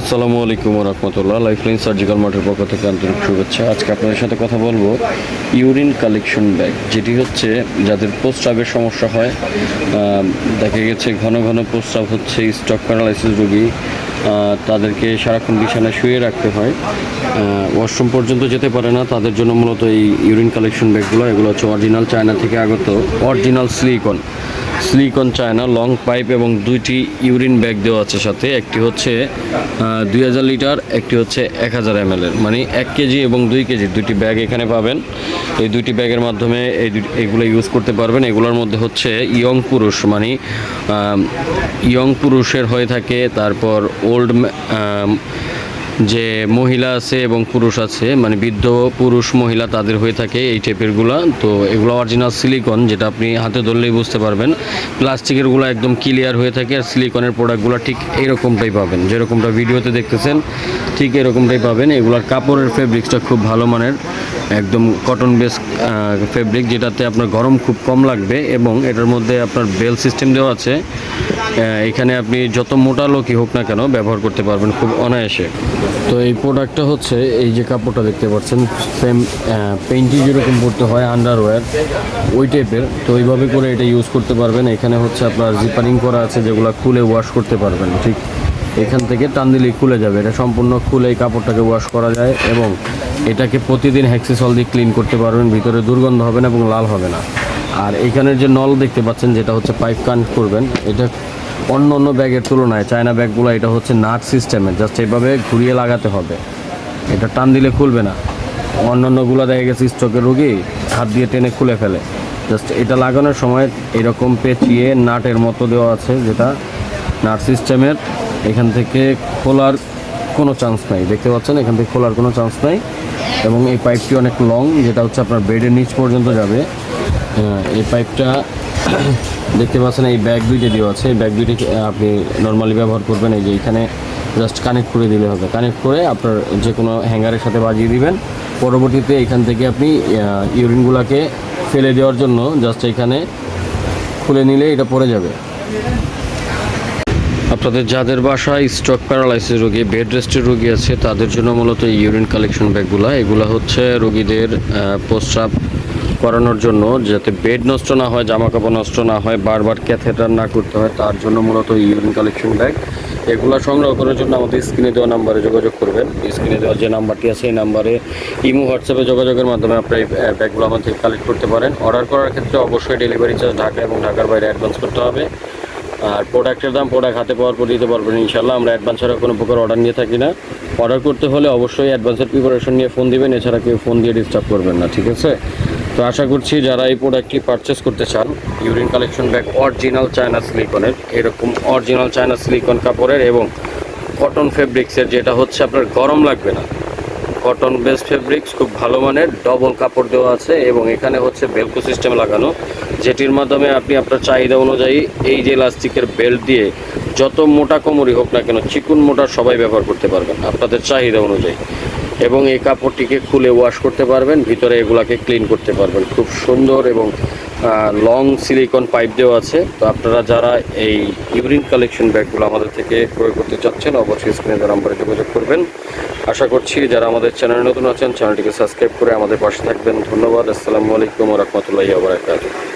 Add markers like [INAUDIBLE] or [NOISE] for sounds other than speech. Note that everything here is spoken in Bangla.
আসসালামু আলাইকুম রহমতুল্লাহ। লাইফলাইন সার্জিক্যাল মার্টের পক্ষ থেকে আন্তরিক শুভেচ্ছা। আজকে আপনাদের সাথে কথা বলব ইউরিন কালেকশন ব্যাগ যেটি হচ্ছে যাদের প্রস্রাবের সমস্যা হয় দেখা গেছে ঘন ঘন প্রস্রাব হচ্ছে স্টক প্যারালাইসিস রোগী তাদেরকে সারাক্ষণ বিছানায় শুয়ে রাখতে হয়। ওয়াশরুম পর্যন্ত যেতে পারে না, তাদের জন্য মূলত এই ইউরিন কালেকশন ব্যাগগুলো এগুলো হচ্ছে অরিজিনাল চায়না থেকে আগত original silicon silicon China, long pipe এবং দুইটি ইউরিন ব্যাগ দেওয়া আছে সাথে। একটি হচ্ছে দুই হাজার লিটার, একটি হচ্ছে এক হাজার এম মানে এক কেজি এবং দুই কেজি দুইটি ব্যাগ এখানে পাবেন। এই দুইটি ব্যাগের মাধ্যমে এই এগুলো ইউজ করতে পারবেন। এগুলোর মধ্যে হচ্ছে ইয়ং পুরুষ মানে ইয়ং পুরুষের হয়ে থাকে, তারপর ওল্ড যে মহিলা আছে এবং পুরুষ আছে মানে বৃদ্ধ পুরুষ মহিলা তাদের হয়ে থাকে এই টাইপেরগুলা তো এগুলো অরিজিনাল সিলিকন যেটা আপনি হাতে ধরলেই বুঝতে পারবেন। প্লাস্টিকেরগুলো একদম ক্লিয়ার হয়ে থাকে আর সিলিকনের প্রোডাক্টগুলো ঠিক এরকমটাই পাবেন। যেরকমটা ভিডিওতে দেখতেছেন, ঠিক এরকমটাই পাবেন। এগুলোর কাপড়ের ফেব্রিক্সটা খুব ভালো মানের। একদম কটন বেস ফেব্রিক যেটাতে আপনার গরম খুব কম লাগবে এবং এটার মধ্যে আপনার বেল সিস্টেম দেওয়া আছে। এখানে আপনি যত মোটা লোকই হোক না কেন ব্যবহার করতে পারবেন খুব অনায়াসে। তো এই প্রোডাক্টটা হচ্ছে, এই যে কাপড়টা দেখতে পাচ্ছেন সেম পেন্টি যেরকম পড়তে হয় আন্ডারওয়্যার ওই টাইপের তো ওইভাবে করে এটা ইউজ করতে পারবেন। এখানে হচ্ছে আপনার জিপারিং করা আছে, যেগুলো খুলে ওয়াশ করতে পারবেন, ঠিক? এখান থেকে টান দিলেই খুলে যাবে। এটা সম্পূর্ণ খুলে এই কাপড়টাকে ওয়াশ করা যায় এবং এটাকে প্রতিদিন হ্যাক্সিসল দিয়ে ক্লিন করতে পারবেন, ভিতরে দুর্গন্ধ হবে না এবং লাল হবে না। আর এখানের যে নল দেখতে পাচ্ছেন, যেটা হচ্ছে পাইপ কানেক্ট করবেন, এটা অন্য অন্য ব্যাগের তুলনায় চায়না ব্যাগগুলো এটা হচ্ছে নাট সিস্টেমের জাস্ট এইভাবে ঘুরিয়ে লাগাতে হবে। এটা টান দিলে খুলবে না। অন্য অন্যগুলো দেখা গেছে স্টকের রোগী, হাত দিয়ে টেনে খুলে ফেলে। জাস্ট এটা লাগানোর সময় এরকম পেঁচিয়ে নাটের মতো দেওয়া আছে, যেটা নাট সিস্টেমের এখান থেকে খোলার কোনো চান্স নাই। দেখতে পাচ্ছেন, এখান থেকে খোলার কোনো চান্স নাই। এবং এই পাইপটি অনেক লং যেটা হচ্ছে আপনার বেডের নিচ পর্যন্ত যাবে। এই পাইপটা [CLEARS THROAT] দেখতে পাচ্ছেন, এই ব্যাগ দুইটা দেওয়া আছে। এই ব্যাগ দুইটি আপনি নর্মালি ব্যবহার করবেন, এই যে এখানে জাস্ট কানেক্ট করে দিলে হবে। কানেক্ট করে আপনার যে কোনো হ্যাঙ্গারের সাথে বাজিয়ে দিবেন। পরবর্তীতে এখান থেকে আপনি ইউরিনগুলোকে ফেলে দেওয়ার জন্য জাস্ট এখানে খুলে নিলে এটা পড়ে যাবে। আপনাদের যাদের বাসায় স্টক প্যারালাইসিস রোগী, বেড রেস্টের রোগী আছে, তাদের জন্য মূলত ইউরিন কালেকশন ব্যাগগুলো। এগুলো হচ্ছে রোগীদের প্রস্রাব করানোর জন্য, যাতে বেড নষ্ট না হয় জামা কাপড় নষ্ট না হয়, বারবার ক্যাথেটার না করতে হয়, তার জন্য মূলত ইউরিন কালেকশন ব্যাগ। এগুলো সংগ্রহ করার জন্য আমাদের স্ক্রিনে দেওয়া নাম্বারে যোগাযোগ করবেন। স্ক্রিনে দেওয়া যে নাম্বারটি আছে, এই নাম্বারে ইমো, হোয়াটসঅ্যাপে যোগাযোগের মাধ্যমে আপনি এই ব্যাগগুলো আমাদের কালেক্ট করতে পারেন। অর্ডার করার ক্ষেত্রে অবশ্যই ডেলিভারি চার্জ ঢাকা এবং ঢাকার বাইরে অ্যাডভান্স করতে হবে। আর প্রোডাক্টের দাম প্রোডাক্ট হাতে পাওয়ার পর দিতে পারবেন ইনশাল্লাহ আমরা অ্যাডভান্স ছাড়া কোনো প্রকার অর্ডার নিয়ে থাকি না। অর্ডার করতে হলে অবশ্যই অ্যাডভান্সের প্রিপারেশন নিয়ে ফোন দিবেন, এছাড়া কেউ ফোন দিয়ে ডিস্টার্ব করবেন না, ঠিক আছে? তো আশা করছি যারা এই প্রোডাক্টটি পারচেস করতে চান urine collection bag original China সিলিকনের এরকম অরিজিনাল চায়না সিলিকন কাপড়ের এবং কটন ফেব্রিক্সের যেটা হচ্ছে আপনার গরম লাগবে না কটন বেস ফেব্রিক্স, খুব ভালো মানের ডবল কাপড় দেওয়া আছে এবং এখানে হচ্ছে বেলকো সিস্টেম লাগানো, যেটির মাধ্যমে আপনি আপনার চাহিদা অনুযায়ী এই যে ইলাস্টিকের বেল্ট দিয়ে যত মোটা কোমরই হোক না কেন, চিকুন মোটা সবাই ব্যবহার করতে পারবেন আপনাদের চাহিদা অনুযায়ী। এবং এই কাপড়টিকে খুলে ওয়াশ করতে পারবেন, ভিতরে এগুলাকে ক্লিন করতে পারবেন। খুব সুন্দর এবং লং সিলিকন পাইপ দেওয়া আছে। তো আপনারা যারা এই ইউরিন কালেকশন ব্যাগগুলো আমাদের থেকে ক্রয় করতে চাচ্ছেন, অবশ্যই স্ক্রিনে দেওয়া নম্বরে যোগাযোগ করবেন। আশা করছি যারা আমাদের চ্যানেলে নতুন আছেন চ্যানেলটিকে সাবস্ক্রাইব করে আমাদের পাশে থাকবেন। ধন্যবাদ। আসসালামু আলাইকুম রহমতুল্লাহ আবরাকাতুহ